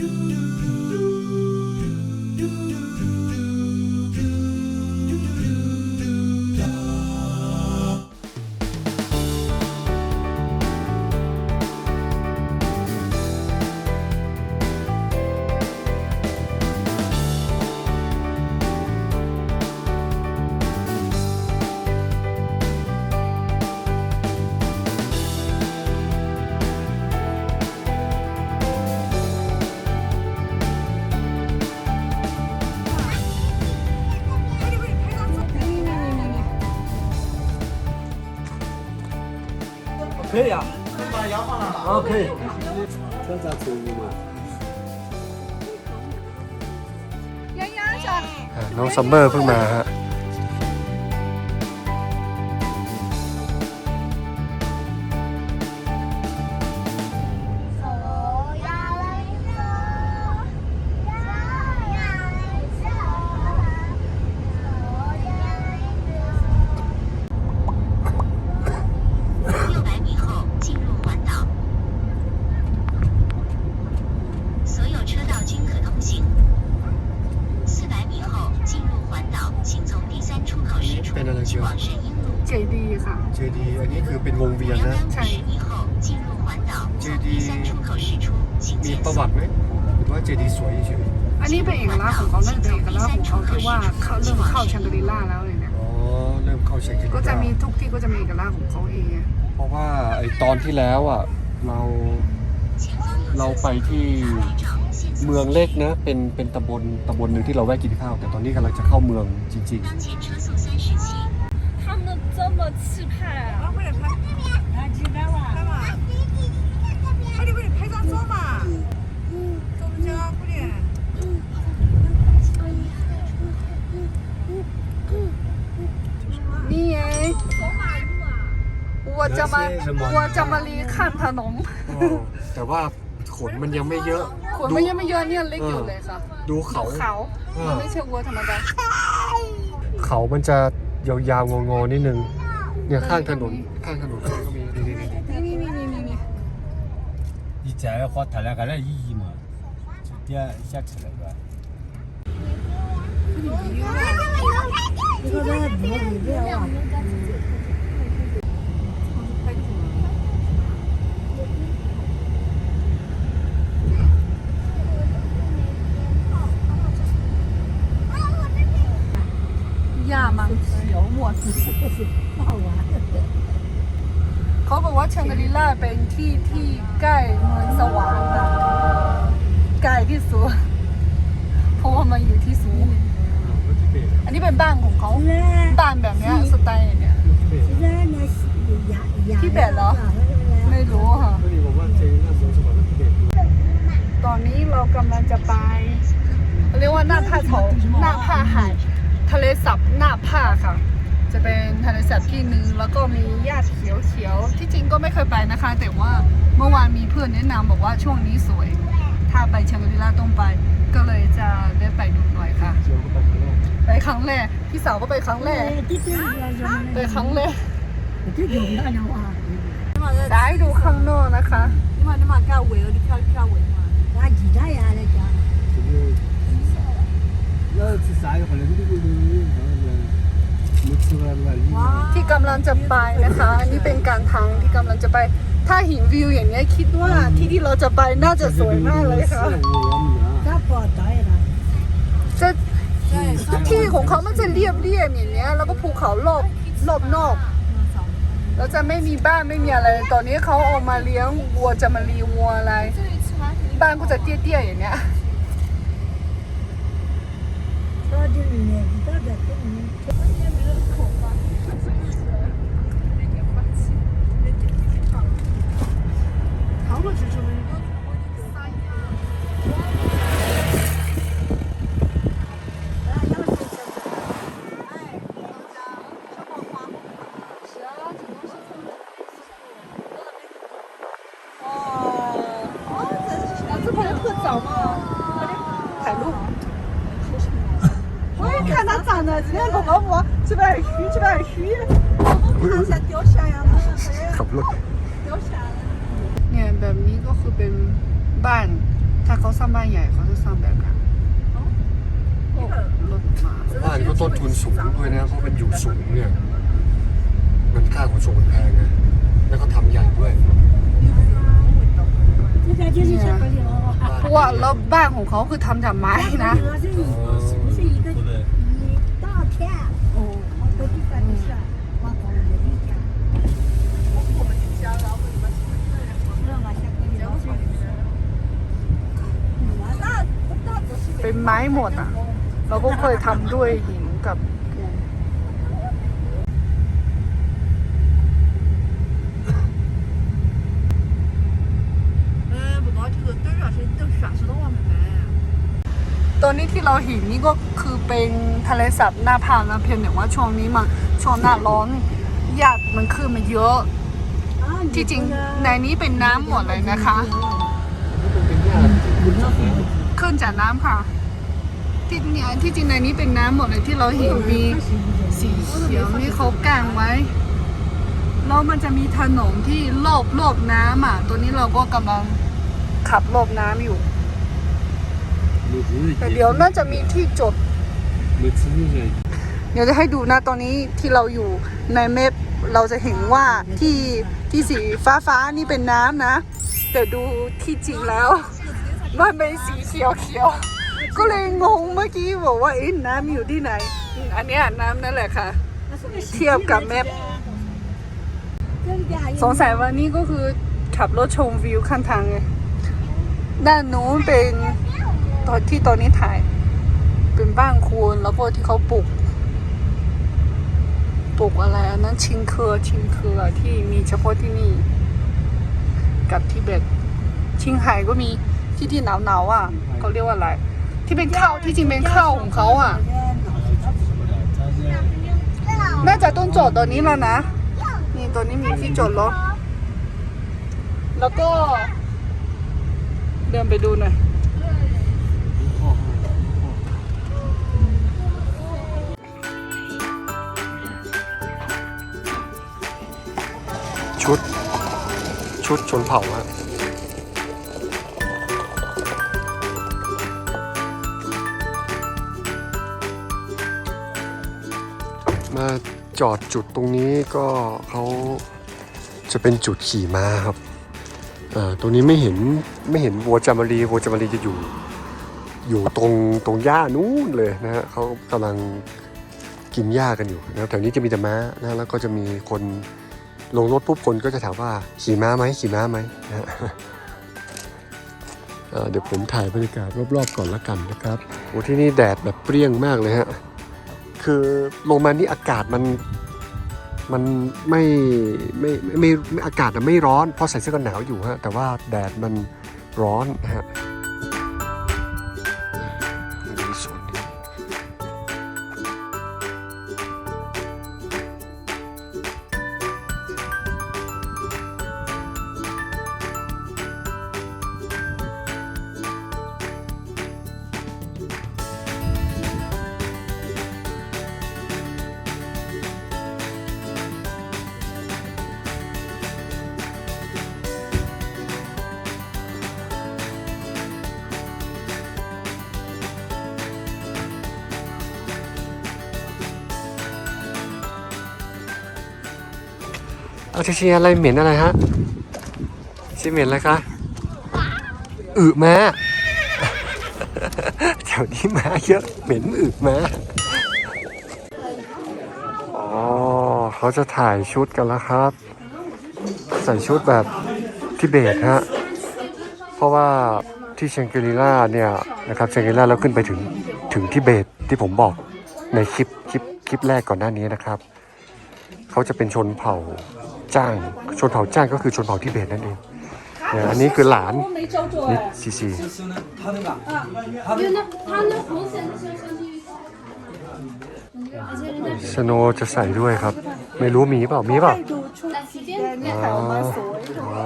do do. 可以啊。啊，可以。这咋走嘛？ ยังยังจ้ะ อ่าน้องซัมเมอร์เพิ่งมาฮะ นนี้เป็นเอกลักษณ์ของเขานั่นเป็นเอกลักษณ์ของเขาที่ว่าเขาเริ่มเข้าแชงกรีล่าแล้วเลยเนี่ย อ๋อเริ่มเข้าเช็ค ก็จะมีทุกที่ก็จะมีเอกลักษณ์ของเขาเอง เพราะว่าไอตอนที่แล้วอ่ะเรา 前方有 เราไปที่ 照线索 เมืองเล็กนะ เป็นเป็นตำบลตำบลหนึ่งที่เราแวะกินข้าว แต่ตอนนี้กำลังจะเข้าเมืองจริง 当前车速三十七。他们这么气派啊！ จะมา我จะมาลีขั้นถนน ๆ แต่ว่าขนมันยังไม่เยอะ ขนมันยังไม่เยอะเนี่ยเล็กอยู่เลยค่ะ ดูเขา เขา มันไม่ใช่วัวธรรมดา เขามันจะยาวๆงอๆนิดนึง เนี่ยข้างถนนข้างถนนก็มีนี่ๆ นี่นี่นี่นี่นี่ 你这样花他俩个来意义嘛？就点下车了吧？ ย่า ว่าแชงกรีล่าเป็นที่ที่ใกล้เมืองสวรรค์นะใกล้ที่สุดเพราะว่ามันอยู่ที่สูง อันนี้เป็นบ้านของเขาบ้านแบบเนี้ยสไตล์อย่างเนี้ย ที่เบตเหรอ ไม่รู้ค่ะก็ดีบอกว่าเจน่าสงสวรรค์และทิเบตตอนนี้เรากำลังจะไปเรียกว่าหน้าผาเขาหน้าผาหายทะเลสับหน้าผาค่ะ จะเป็นทะเลสาบที่นึงแล้วก็มีหญ้าเขียวเขียวที่จริงก็ไม่เคยไปนะคะ แต่ว่าเมื่อวานมีเพื่อนแนะนำบอกว่าช่วงนี้สวย ถ้าไปเชียงรีลาต้องไป ก็เลยจะได้ไปดูหน่อยค่ะ ไปครั้งแรกพี่สาวก็ไปครั้งแรกไปครั้งแรกที่อยู่ที่อันวาได้ดูข้างนอกนะคะมาได้มาเก้าเวลดิฉันเก้าเวลมาได้กี่ได้อะไะเลิกศึาอยู่คนเดี ที่กำลังจะไปนะคะ อันนี้เป็นการทางที่กำลังจะไป ถ้าเห็นวิวอย่างนี้ยคิดว่าที่ที่เราจะไปน่าจะสวยมากเลยค่ะจะที่ของเขามันจะเรียบเรียบๆอย่างเนี้ยแล้วก็ภูเขารอบรอบนอกแล้วจะไม่มีบ้านไม่มีอะไร ตอนนี้เขาเอามาเลี้ยงวัวจะมาเลี้ยงวัวอะไร บ้านก็จะเตี้ยๆอย่างเนี้ย 这 เขาซ่อมบ้านใหญ่เขาจะสร้างแบบนั้นรถมาบ้านเขาต้นทุนสูงด้วยนะเขาเป็นอยู่สูงเนี่ย มันค่าขนส่งมันแพงไงแล้วก็ทำใหญ่ด้วยเพรวกแล้วบ้านของเขาคือทำจากไม้นะ เป็นไม้หมดอะ เราก็เคยทำด้วยหินกับปูนตันนี้ที่เราหินนี่ก็คือเป็นทะเลสาบหน้าผานะเพียงแต่ว่าช่วงนี้มันช่วงหน้าร้อนหยาดมันขึ้นมาเยอะที่จริงในนี้เป็นน้ำหมดเลยนะคะ นจากน้ำค่ะ ที่เนี่ยที่จริงในนี้เป็นน้ำหมดเลยที่เราเห็นมีสีเขียวนี่เขากางไว้ แล้วมันจะมีถนนที่โลบโลบน้ำอะ ตัวนี้เราก็กำลังขับโลบน้ำอยู่ แต่เดี๋ยวน่าจะมีที่จด เดี๋ยวจะให้ดูนะตอนนี้ที่เราอยู่ในเมพเราจะเห็นว่าที่ที่สีฟ้าฟ้าๆนี่เป็นน้ำนะ แต่ดูที่จริงแล้ว มันเป็นสีเขียวเขียว ก็เลยงงเมื่อกี้บอกว่าเอ๊ะน้ำอยู่ที่ไหน อันเนี้ยน้ำนั่นแหละค่ะ เทียบกับแมพสงสัยวันนี้ก็คือขับรถชมวิวข้างทางไงด้านนู้นเป็นตอนที่ตอนนี้ถ่าย เป็นบ้านคุณแล้วก็ที่เขาปลูกปลูกอะไรอันนั้นชิงเครือชิงเครือที่มีเฉพาะที่นี่ กับทิเบตชิงไห่ก็มี ที่ที่หนาวหนาวๆอะเขาเรียกว่าอะไร ที่เป็นข้าวที่จริงเป็นข้าวของเขาอะน่าจะต้นจอดตัวนี้แล้วนะ นี่ตัวนี้มีที่จอดรถ แล้วก็ เดินไปดูหน่อย ชุด ชุดชนเผ่าฮะ มาจอดจุดตรงนี้ก็เขาจะเป็นจุดขี่ม้าครับอ่อตรงนี้ไม่เห็นไม่เห็นวัวจามารีวัวจามารีจะอยู่ อยู่ตรงตรงหญ้านู้นเลยนะฮะเขากำลังกินหญ้ากันอยู่นะแถวนี้จะมีแต่ม้านะแล้วก็จะมีคนลงรถปุ๊บคนก็จะถามว่าขี่ม้าไหมขี่ม้าไหมนะฮะเอ่อเดี๋ยวผมถ่ายบรรยากาศรอบๆก่อนละกันนะครับโอ้ที่นี่แดดแบบเปรี้ยงมากเลยฮะ คือลงมานี่อากาศมันมันไม่ไม่ไม่ไม่ไม่อากาศอะไม่ร้อน เพราะใส่เสื้อกันหนาวอยู่ฮะแต่ว่าแดดมันร้อนฮะ เอาเชียอะไรเหม็นอะไรฮะชิเหม็นอะไรคะอึมาแถวนี้มาเยอะเหม็นอึมาอ๋อเขาจะถ่ายชุดกันแล้วครับ ใส่ชุดแบบทิเบตฮะ เพราะว่าที่เชงกรีล่าเนี่ยนะครับเชงกรีล่าแล้วขึ้นไปถึงถึงทิเบตที่ผมบอกในคลิปคลิปคลิปแรกก่อนหน้านี้นะครับ เขาจะเป็นชนเผ่า จ้างชนเผ่าจ้างก็คือชนเผ่าทิเบตนั่นเองเนี่ยอันนี้คือหลานนี่ซีซีสโนว์จะใส่ด้วยครับ ไม่รู้มีเปล่ามีเปล่า เนี่ยแถวมาสวย อ๋อ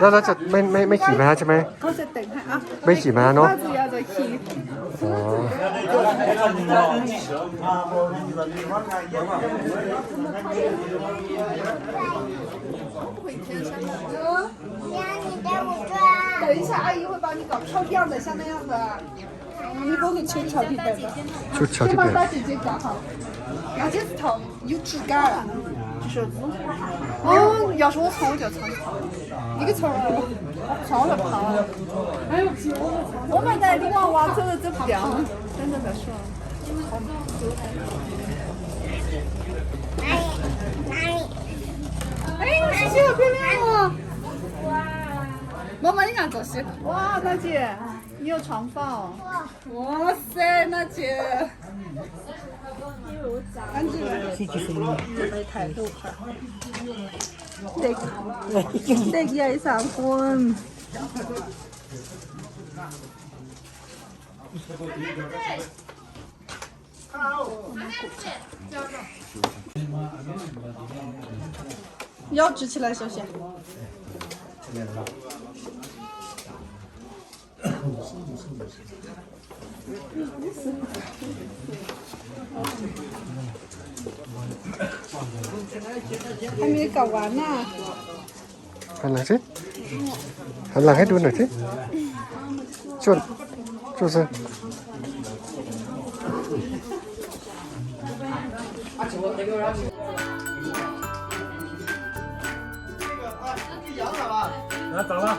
แล้วเราจะไม่ไม่ไม่ขี่ม้าใช่ไหม เขาจะแต่งให้อ่ะ ไม่ขี่ม้าเนอะ ถ้าจะอยากจะขี่ อ๋อ 等一下，阿姨会帮你搞漂亮的，像那样的。你帮我给吹小地板吧， ชุดชาวทิ 先 เบ 帮 ต 大姐姐搞好。牙结石头有指甲， 这是哦，要是我从我就从，你给从从我就跑。哎呦，我们在你往往走都走不掉，真的在说。哎，这些好漂亮哦！妈妈，你看这些。哇，大姐，你有长发哦。哇塞，大姐。安静。เด็กเด็กใหญ่สามคน 腰直起来，小雪。 还没搞完呢。 หันหลังสิหันหลังให้ดูหน่อยสิจุดจุดสิ 那咋了？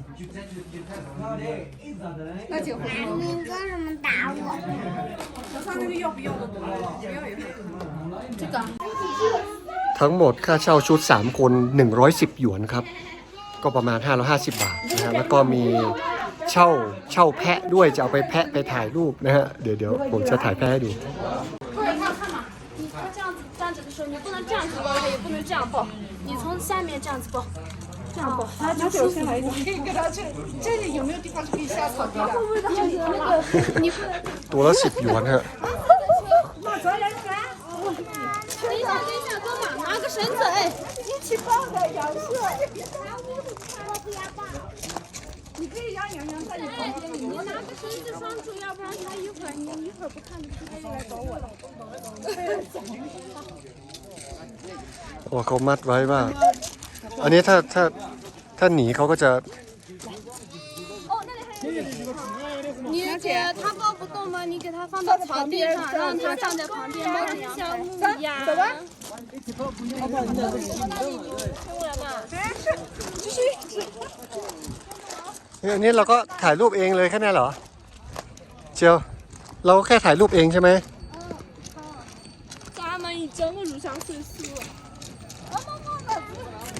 那结婚了。你干什么打我？这个。 ทั้งหมดค่าเช่าชุด 3 คน 110 หยวนครับ ก็ประมาณ 550 บาทนะฮะแล้วก็มีเช่าเช่าแพะด้วยจะเอาไปแพะไปถ่ายรูปนะฮะ เดี๋ยวเดี๋ยวผมจะถ่ายแพะให้ดู 你他这样子站着的时候，你不能这样子抱着，也不能这样抱，你从下面这样子抱， 这样抱，他就舒服。我可以给他去，这里有没有地方是可以下草地的？就是那个，你会， ตัวละ 10 หยวนฮะ 等一下，等一下，哥们，拿个绳子，哎，一起抱的杨氏。你可以让洋洋在你旁边，你你拿个绳子拴住，要不然他一会儿你一会儿不看着他又来找我了。 เพราะว่าเขามัดไว้ว่า อันนี้ถ้าถ้าถ้าหนีเขาก็จะ 你姐他抱不动吗？你给他放到草地上，让他站在旁边，抱着小木呀。走吧。 อันนี้เราก็ถ่ายรูปเองเลยแค่นี้เหรอ เจียว เราก็แค่ถ่ายรูปเองใช่ไหม 咱们一整个入乡随俗。 这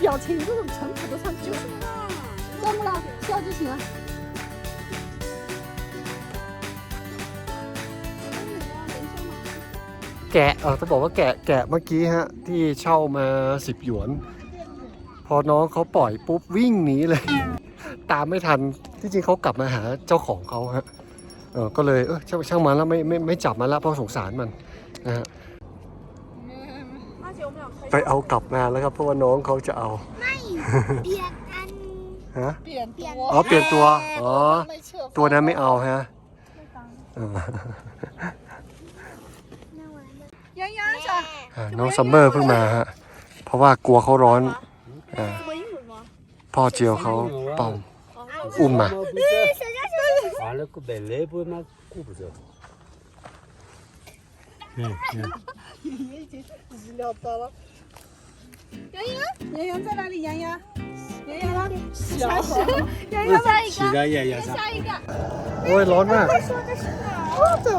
表情，这种淳朴的上去就是了。怎么了？笑就行了。 แกะเออต้องบอกว่าแกะแกะเมื่อกี้ฮะ ที่เช่ามา 10 หยวน พอน้องเขาปล่อยปุ๊บวิ่งหนีเลย ตามไม่ทันที่จริงเขากลับมาหาเจ้าของเขาฮะเออก็เลยเออช่างช่างมันแล้วไม่ไม่ไม่จับมันละเพราะสงสารมันนะฮะ ไปเอากลับมาแล้วครับ เพราะว่าน้องเขาจะเอา ไม่เปลี่ยนอันฮะ เปลี่ยนตัวอ๋อ เปลี่ยนตัว อ๋อตัวนั้นไม่เอาฮะยังยังจ้ะน้องซัมเมอร์เพิ่งมาฮะ เพราะว่ากลัวเขาร้อนพ่อเจียวเขาเป่าอุ้มมา 말했고 멜레보에만 꼽으 죠. 네, 네. Idzie, zlotała. Jaja, jaja, zaraz jaja. Jaja, zlotała. Jaja, ฉีก zajka. ได้ใหญ่ๆสัก Zajka. โอ้ยร้อนมาก O to,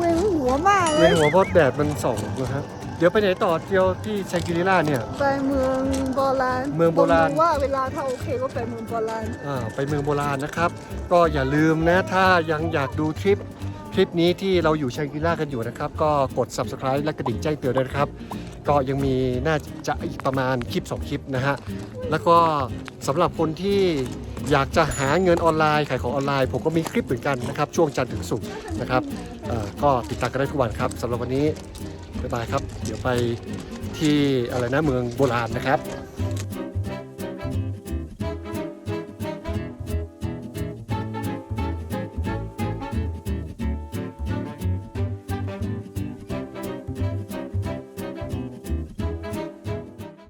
łeb ło เวียน małe. หัวเพราะแดดมันส่องนะครับ เดี๋ยวไปไหนต่อเที่ยวที่ไซกิริล่าเนี่ย ไปเมืองโบราณเมืองโบราณ ว่าเวลาถ้าโอเคก็ไปเมืองโบราณ อ่าไปเมืองโบราณนะครับ ก็อย่าลืมนะ ถ้ายังอยากดูทริป คลิปนี้ที่เราอยู่แชงกิล่ากันอยู่นะครับ ก็กด subscribe และกระดิ่งแจ้งเตือนด้วยนะครับ ก็ยังมีน่าจะอีกประมาณคลิป 2 คลิปนะฮะ แล้วก็สำหรับคนที่อยากจะหาเงินออนไลน์ขายของออนไลน์ ผมก็มีคลิปเหมือนกันนะครับ ช่วงจันทร์ถึงศุกร์นะครับก็ติดตามกันได้ทุกวันครับสำหรับวันนี้บ๊ายบายครับ เดี๋ยวไปที่อะไรนะเมืองโบราณนะครับ